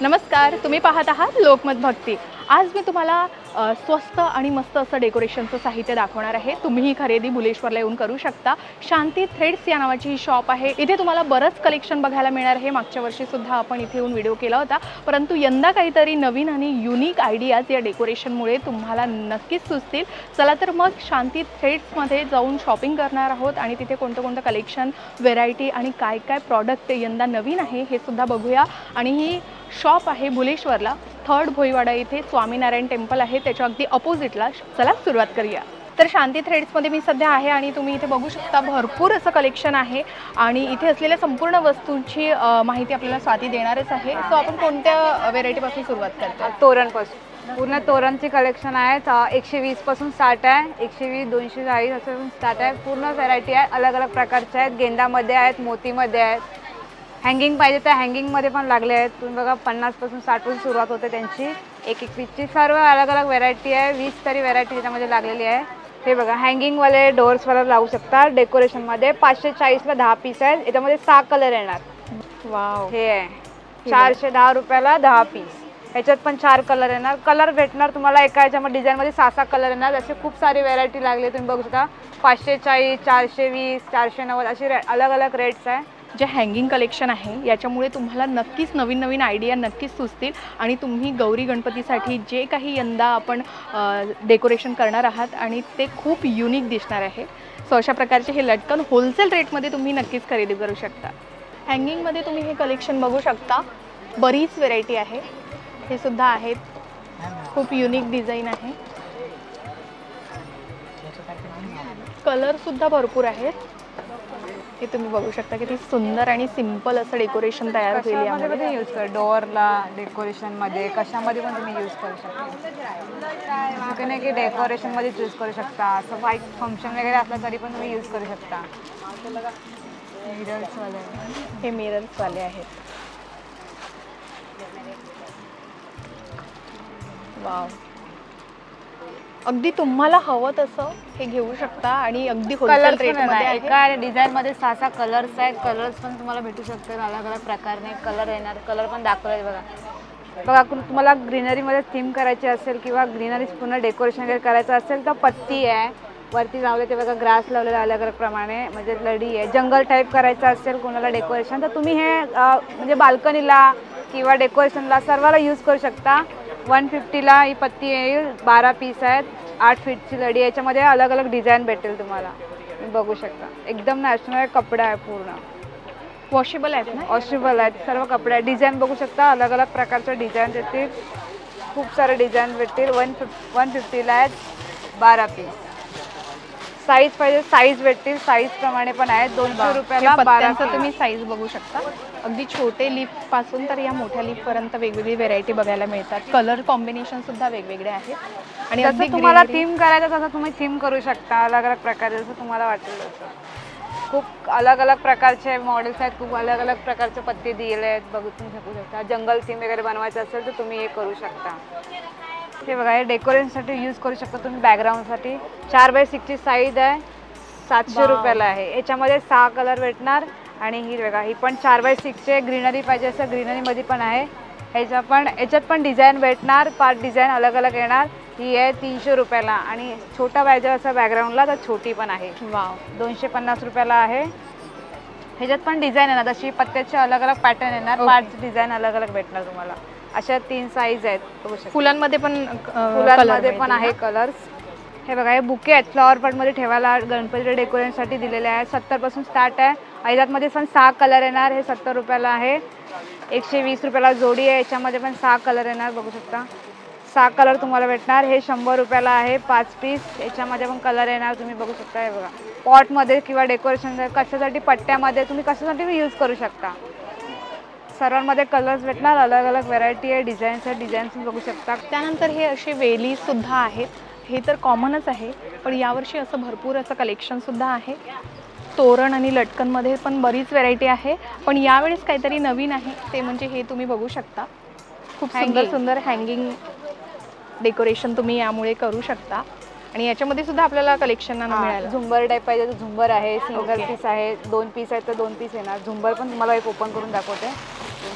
नमस्कार तुम्ही पाहत आहात लोकमत भक्ती. आज मी तुम्हाला स्वस्त आणि मस्त असं डेकोरेशनचं साहित्य दाखवणार आहे. तुम्ही ही खरेदी बुलेश्वरला येऊन करू शकता. शांती थ्रेड्स या नावाची ही शॉप आहे. इथे तुम्हाला बरंच कलेक्शन बघायला मिळणार आहे. मागच्या वर्षीसुद्धा आपण इथे येऊन व्हिडिओ केला होता. परंतु यंदा काहीतरी नवीन आणि युनिक आयडियाज या डेकोरेशनमुळे तुम्हाला नक्कीच सुचतील. चला तर मग शांती थ्रेड्समध्ये जाऊन शॉपिंग करणार आहोत आणि तिथे कोणतं कोणतं कलेक्शन व्हेरायटी आणि काय काय प्रॉडक्ट यंदा नवीन आहे हे सुद्धा बघूया. आणि ही शॉप आहे भुलेश्वरला थर्ड भोईवाडा इथे स्वामीनारायण टेम्पल आहे त्याच्या अगदी अपोजिटला चला सुरुवात करूया. तर शांती थ्रेड्समध्ये मी सध्या आहे आणि तुम्ही इथे बघू शकता भरपूर असं कलेक्शन आहे. आणि इथे असलेल्या संपूर्ण वस्तूंची माहिती आपल्याला स्वाती देणारच आहे. सो आपण कोणत्या व्हेरायटीपासून सुरुवात करतो तोरणपासून. पूर्ण तोरणचे कलेक्शन आहे एकशे वीसपासून स्टार्ट आहे. एकशे वीस दोनशे चाळीस असं स्टार्ट आहे. पूर्ण व्हरायटी आहे. अलग अलग प्रकारचे आहेत. गेंदामध्ये आहेत मोतीमध्ये आहेत. हँगिंग पाहिजे तर हँगिंगमध्ये पण लागले आहेत. तुम्ही बघा पन्नासपासून साठपासून सुरुवात होते त्यांची. एक एक पीसची सर्व अलग अलग व्हेरायटी आहे. वीस तरी व्हेरायटी त्याच्यामध्ये लागलेली आहे. हे बघा हँगिंगवाले डोअर्सवाला लावू शकता डेकोरेशनमध्ये पाचशे चाळीसला दहा पीस आहेत. याच्यामध्ये सहा कलर येणार. वाव हे आहे. चारशे दहा रुपयाला दहा पीस ह्याच्यात पण चार कलर येणार. कलर भेटणार तुम्हाला एका ह्याच्यामध्ये डिझाईनमध्ये सहा सहा कलर येणार. असे खूप सारी व्हेरायटी लागली तुम्ही बघू शकता. पाचशे चाळीस चारशे वीस चारशे नव्वद असे रे- अलग अलग रेट्स आहे. जे हँगिंग कलेक्शन आहे याच्यामुळे तुम्हाला नक्कीच नवीन नवीन आयडिया नक्कीच सुचतील आणि तुम्ही गौरी गणपतीसाठी जे काही यंदा आपण डेकोरेशन करणार आहात आणि ते खूप युनिक दिसणार आहे. सो अशा प्रकारचे हे लटकन होलसेल रेटमध्ये तुम्ही नक्कीच खरेदी करू शकता. हँगिंगमध्ये तुम्ही हे कलेक्शन बघू शकता. बरीच व्हेरायटी आहे. हे सुद्धा आहेत. खूप युनिक डिझाईन आहे. कलरसुद्धा भरपूर आहेत. हे तुम्ही बघू शकता किती सुंदर आणि सिंपल असं डेकोरेशन तयार पण यूज कर डोअरला डेकोरेशनमध्ये कशामध्ये पण तुम्ही यूज करू शकता. असं नाही की डेकोरेशनमध्ये यूज करू शकता. असं वाईट फंक्शन वगैरे असलं तरी पण तुम्ही यूज करू शकता. मिरर्सवाले हे मिरर्सवाले आहेत. वाव अगदी तुम्हाला हवं तसं हे घेऊ शकता आणि अगदी आहे. एका डिझाईन मध्ये सहा सहा कलर्स आहेत. कलर्स पण तुम्हाला भेटू शकतात. अलग अलग प्रकारने कलर येणार. कलर पण दाखवले बघा. बघा तुम्हाला ग्रीनरीमध्ये थीम करायची असेल किंवा ग्रीनरी पूर्ण डेकोरेशन वगैरे करायचं असेल तर पत्ती आहे. वरती लावले ते बघा ग्रास लावलेला अलग अलग प्रमाणे. म्हणजे लढी आहे. जंगल टाईप करायचं असेल कोणाला डेकोरेशन तर तुम्ही हे म्हणजे बाल्कनीला किंवा डेकोरेशनला सर्वाला यूज करू शकता. वन फिफ्टीला ही पत्ती येईल. बारा पीस आहेत. आठ फीटची लढी. याच्यामध्ये अलग अलग डिझाईन भेटेल तुम्हाला. तुम्ही बघू शकता. एकदम नॅशनल कपडा आहे पूर्ण. वॉशेबल आहेत ना? वॉशेबल आहेत. सर्व कपडे आहेत. डिझाईन बघू शकता. अलग अलग प्रकारचे डिझाईन येतील. खूप सारे डिझाईन भेटतील. वन फिफ वन फिफ्टीला आहेत. बारा पीस. साईज पाहिजे साईज भेटतील साईज प्रमाणे पण आहेत. दोनशे रुपयाला बारा पत्त्यांचं तुम्ही साईज बघू शकता. अगदी छोटे लिपपासून तर या मोठ्या लिप पर्यंत वेगवेगळी व्हेरायटी बघायला मिळतात. कलर कॉम्बिनेशन सुद्धा वेगवेगळे आहेत. आणि जसं तुम्हाला थीम करायचं तसं तुम्ही थीम करू शकता. अलग अलग प्रकारे जसं तुम्हाला वाटेल तसं. खूप अलग अलग प्रकारचे मॉडेल्स आहेत. खूप अलग अलग प्रकारचे पत्ते दिले आहेत. बघू तुम्ही शकू शकता. जंगल थीम वगैरे बनवायचं असेल तर तुम्ही हे करू शकता. हे बघा हे डेकोरेशनसाठी यूज करू शकता तुम्ही बॅकग्राऊंडसाठी चार बाय सिक्सची साईज आहे. सातशे. रुपयाला आहे. याच्यामध्ये सहा कलर भेटणार. आणि ही बघा ही पण चार बाय सिक्सचे ग्रीनरी पाहिजे असं ग्रीनरीमध्ये पण आहे. ह्याच्या पण याच्यात पण डिझाईन भेटणार. पाच डिझाईन अलग अलग येणार. ही आहे तीनशे रुपयाला. आणि छोटा पाहिजे असं बॅकग्राऊंडला तर छोटी पण आहे. वाव दोनशे पन्नास रुपयाला आहे. ह्याच्यात पण डिझाईन येणार. जशी पत्त्याचे अलग अलग पॅटर्न येणार. पाच डिझाईन अलग अलग भेटणार तुम्हाला. अशा तीन साईज आहेत. बघू शकता. फुलांमध्ये पण फुलांमध्ये पण आहे? कलर्स हे बघा हे बुके आहेत. फ्लॉवर पॉटमध्ये ठेवायला गणपतीच्या डेकोरेशनसाठी दिलेले आहेत सत्तरपासून स्टार्ट आहे. ऐदातमध्ये पण सहा कलर येणार. हे सत्तर रुपयाला आहे. एकशे वीस रुपयाला जोडी आहे. याच्यामध्ये पण सहा कलर येणार. बघू शकता. सहा कलर तुम्हाला भेटणार. हे शंभर रुपयाला आहे. पाच पीस याच्यामध्ये पण कलर येणार. तुम्ही बघू शकता. हे बघा. पॉटमध्ये किंवा डेकोरेशन कशासाठी? पट्ट्यामध्ये. तुम्ही कशासाठी यूज करू शकता? सर्वांमध्ये कलर्स भेटणार अलग अलग व्हरायटी आहे डिझाईन्स आहे डिझाईन्स बघू शकता. त्यानंतर हे असे वेली सुद्धा आहेत. हे तर कॉमनच आहे पण यावर्षी असं भरपूर असं कलेक्शन सुद्धा आहे. तोरण आणि लटकनमध्ये पण बरीच व्हेरायटी आहे पण यावेळेस काहीतरी नवीन आहे ते म्हणजे हे तुम्ही बघू शकता. खूप सुंदर. सुंदर हँगिंग डेकोरेशन तुम्ही यामुळे करू शकता. आणि याच्यामध्ये सुद्धा आपल्याला कलेक्शन मिळालं. झुंबर टाईप पाहिजे तर झुंबर आहे सिंगल. पीस आहे दोन पीस आहेत तर दोन पीस येणार. झुंबर पण तुम्हाला एक ओपन करून दाखवते.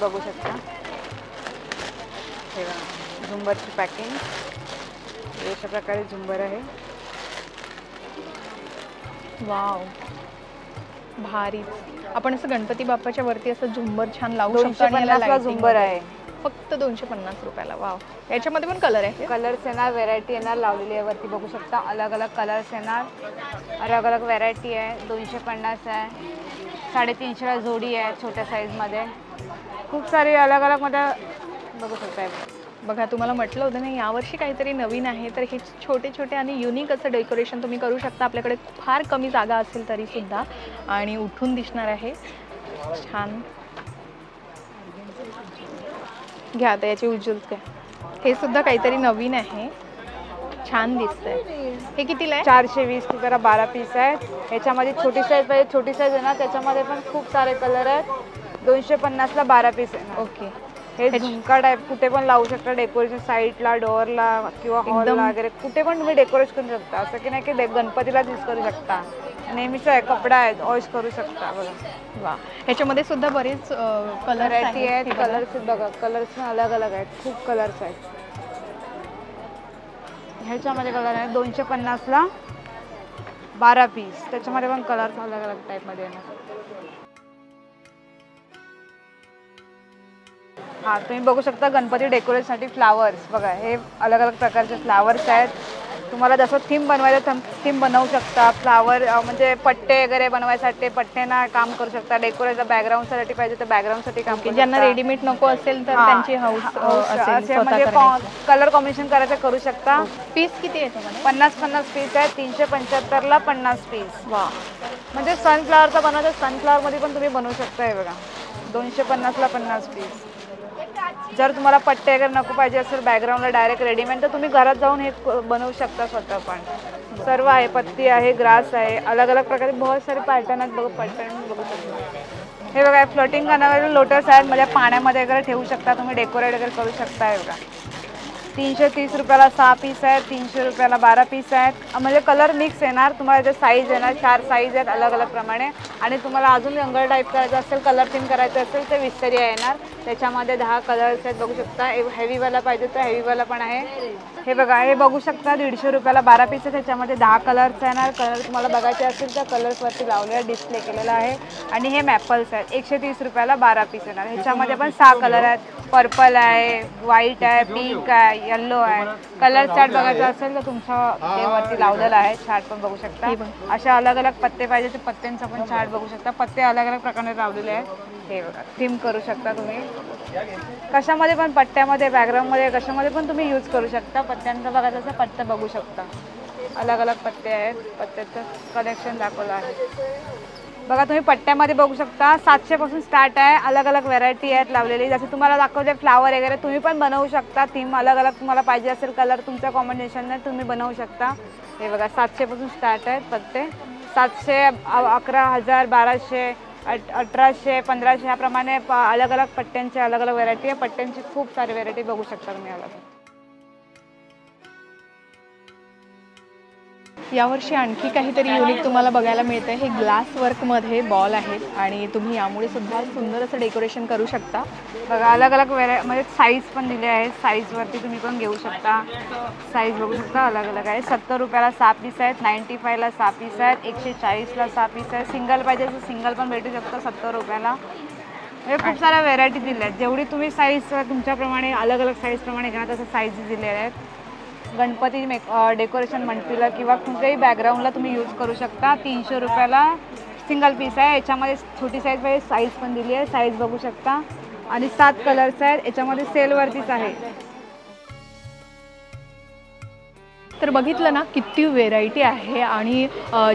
बघू शकता. हे बघा झुंबरची पॅकिंग अशा प्रकारे झुंबर आहे. वाव. भारी. आपण असं गणपती बाप्पाच्या वरती असं झुंबर छान लावू शकतो दोनशे आणि याला पन्नासला lighting झुंबर. आहे. फक्त दोनशे पन्नास रुपयाला. वाव. याच्यामध्ये पण कलर आहे. कलर्स येणार व्हेरायटी येणार लावलेली आहे वरती. बघू शकता अलग अलग कलर्स येणार अलग अलग व्हेरायटी आहे. दोनशे पन्नास आहे. साडेतीनशेला जोडी आहे छोट्या साईजमध्ये खूप सारे अलग अलगमध्ये बघू शकताय. बघा. तुम्हाला म्हटलं होतं ना यावर्षी काहीतरी नवीन आहे तर हे छोटे छोटे आणि युनिक असं डेकोरेशन तुम्ही करू शकता. आपल्याकडे फार कमी जागा असेल तरी सुद्धा आणि उठून दिसणार आहे. छान. घ्या आता याची उज्ज्वल हे सुद्धा काहीतरी नवीन आहे. छान दिसतंय. हे कितीला आहे? चारशे वीस जरा बारा पीस आहेत. याच्यामध्ये छोटी साईज पाहिजे. छोटी साईज आहे ना त्याच्यामध्ये पण खूप सारे कलर आहेत. दोनशे पन्नासला बारा पीस आहे ओके. हे झुमका टाईप कुठे पण लावू शकता डेकोरेशन साईडला डोअरला किंवा हॉलला वगैरे कुठे पण तुम्ही डेकोरेट करू शकता. असं की नाही की गणपतीलाच यूज करू शकता. नेहमीचा आहे कपडा आहे वॉश करू शकता बघा. वा. ह्याच्यामध्ये सुद्धा बरेच कलर आहेत कलर्स बघा. कलर्स अलग अलग आहेत. खूप कलर्स आहेत. ह्याच्यामध्ये कलर आहे दोनशे पन्नासला बारा पीस त्याच्यामध्ये पण कलर्स अलग अलग टाईपमध्ये येणार. हा तुम्ही बघू शकता गणपती डेकोरेशनसाठी फ्लावर्स बघा हे अलग अलग प्रकारचे फ्लावर्स आहेत. तुम्हाला जसं थीम बनवायचं थीम बनवू शकता. फ्लावर म्हणजे पट्टे वगैरे बनवायसाठी पट्टेना काम करू शकता. डेकोरेशन बॅकग्राऊंडसाठी पाहिजे तर बॅकग्राऊंडसाठी काम करू ज्यांना. रेडीमेड नको असेल तर त्यांची हाऊस हा, म्हणजे. कलर कॉम्बिनेशन करायचं करू शकता. पीस किती आहे पन्नास पन्नास पीस आहे. तीनशे पंच्याहत्तरला पन्नास पीस वा. म्हणजे सनफ्लावरचा बनवतो सनफ्लावरमध्ये पण तुम्ही बनवू शकता हे बघा. दोनशे पन्नासला पन्नास पीस जर तुम्हाला पट्टे वगैरे नको पाहिजे असेल बॅकग्राऊंडला डायरेक्ट रेडीमेड तर तुम्ही घरात जाऊन हे बनवू शकता स्वतः पण. सर्व आहे पत्ती आहे ग्रास आहे अलग अलग प्रकारे बहुत सारे पॅटर्न आहेत बघू पॅटर्न बघू शकता. हे बघा फ्लोटिंग करणारे लोटस आहेत म्हणजे पाण्यामध्ये वगैरे ठेवू शकता तुम्ही डेकोरेट वगैरे करू शकता हे बघा तीनशे तीस रुपयाला सहा पीस आहेत तीनशे रुपयाला बारा पीस आहेत. म्हणजे कलर मिक्स येणार. तुम्हाला याचे साईज येणार चार साईज आहेत अलग अलग प्रमाणे. आणि तुम्हाला अजून यंगर टाईप करायचं असेल कलर थीम करायचं असेल तर विस्तरिया येणार. त्याच्यामध्ये दहा कलर्स आहेत बघू शकता. हेवीवाला पाहिजे तर हेवीवाला पण आहे. हे बघा हे बघू शकता दीडशे रुपयाला बारा पीस आहे त्याच्यामध्ये दहा कलर्स येणार. कलर तुम्हाला बघायचे असतील तर कलर्सवरती लावलेला डिस्प्ले केलेला आहे. आणि हे मॅपल्स आहेत. एकशे तीस रुपयाला बारा पीस येणार. ह्याच्यामध्ये पण सहा कलर आहेत. पर्पल आहे व्हाईट आहे पिंक आहे येल्लो आहे कलर चार्ट बघायचा असेल तर तुमच्या ते वरती लावलेला आहे चार्ट पण बघू शकता. अशा अलग अलग पत्ते पाहिजे तर पत्त्यांचा पण चार्ट बघू शकता. पत्ते अलग अलग प्रकारे लावलेले आहेत. हे बघा थीम करू शकता तुम्ही. कशामध्ये पण पट्ट्यामध्ये बॅकग्राऊंडमध्ये कशामध्ये पण तुम्ही यूज करू शकता. पत्त्यांचं बघायचं असं पत्ते बघू शकता. अलग अलग पत्ते आहेत. पत्त्याचं कलेक्शन दाखवलं आहे. बघा तुम्ही पट्ट्यामध्ये बघू शकता सातशेपासून स्टार्ट आहे अलग अलग व्हरायटी आहेत लावलेली. जसे तुम्हाला दाखवले फ्लावर वगैरे तुम्ही पण बनवू शकता. थीम अलग अलग तुम्हाला पाहिजे असेल कलर तुमच्या कॉम्बिनेशनने तुम्ही बनवू शकता. हे बघा सातशेपासून स्टार्ट आहेत पत्ते सातशे अकरा हजार बाराशे अट अठराशे पंधराशे ह्याप्रमाणे प- अलग अलग पट्ट्यांचे अलग अलग व्हरायटी आहे. पट्ट्यांची खूप सारी व्हरायटी बघू शकता तुम्ही अलग यावर्षी आणखी काहीतरी युनिक तुम्हाला बघायला मिळतं हे ग्लास वर्कमध्ये बॉल आहेत आणि तुम्ही यामुळे सुद्धा सुंदर असं डेकोरेशन करू शकता. बघा अलग अलग वेराय म्हणजे साईज पण दिले आहेत. साईजवरती तुम्ही पण घेऊ शकता. साईज बघू शकता अलग अलग आहे. सत्तर रुपयाला सहा पीस आहेत नाईन्टी फायला सहा पीस आहेत एकशे चाळीसला सहा पीस आहेत. सिंगल पाहिजे तर सिंगल पण भेटू शकतं सत्तर रुपयाला. म्हणजे खूप साऱ्या व्हेरायटी दिल्या आहेत. जेवढी तुम्ही साईज तुमच्याप्रमाणे अलग अलग साईजप्रमाणे घ्या तसं साईज दिलेल्या आहेत. गणपती मेक डेकोरेशन म्हणतील किंवा कुठल्याही बॅकग्राऊंडला तुम्ही यूज करू शकता. तीनशे रुपयाला सिंगल पीस आहे. याच्यामध्ये छोटी साईज पाहिजे साईज पण दिली आहे. साईज बघू शकता. आणि सात कलर्स आहेत. याच्यामध्ये सेलवरतीच आहे. तर बघितलं ना किती व्हेरायटी आहे आणि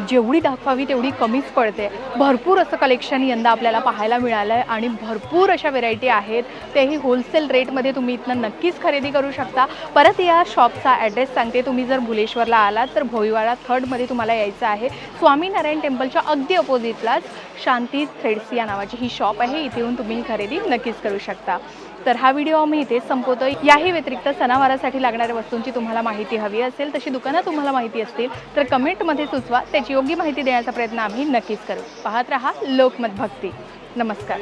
जेवढी दाखवावी तेवढी कमीच पडते. भरपूर असं कलेक्शन यंदा आपल्याला पाहायला मिळालं आहे आणि भरपूर अशा व्हेरायटी आहेत. तेही होलसेल रेटमध्ये तुम्ही इथनं नक्कीच खरेदी करू शकता. परत या शॉपचा ॲड्रेस सांगते. तुम्ही जर भुलेश्वरला आलात तर भोईवाडा थर्डमध्ये तुम्हाला यायचं आहे. स्वामीनारायण टेम्पलच्या अगदी अपोजिटलाच शांती थ्रेड्स या नावाची ही शॉप आहे. इथे येऊन तुम्ही ही खरेदी नक्कीच करू शकता. तर हा व्हिडिओ आम्ही इथे संपवतो याही व्यतिरिक्त सणावारासाठी लागणाऱ्या वस्तूंची तुम्हाला माहिती हवी असेल तशी दुकानं तुम्हाला माहिती असतील तर कमेंटमध्ये सुचवा. त्याची योग्य माहिती देण्याचा प्रयत्न आम्ही नक्कीच करू. पाहत रहा लोकमत भक्ती नमस्कार.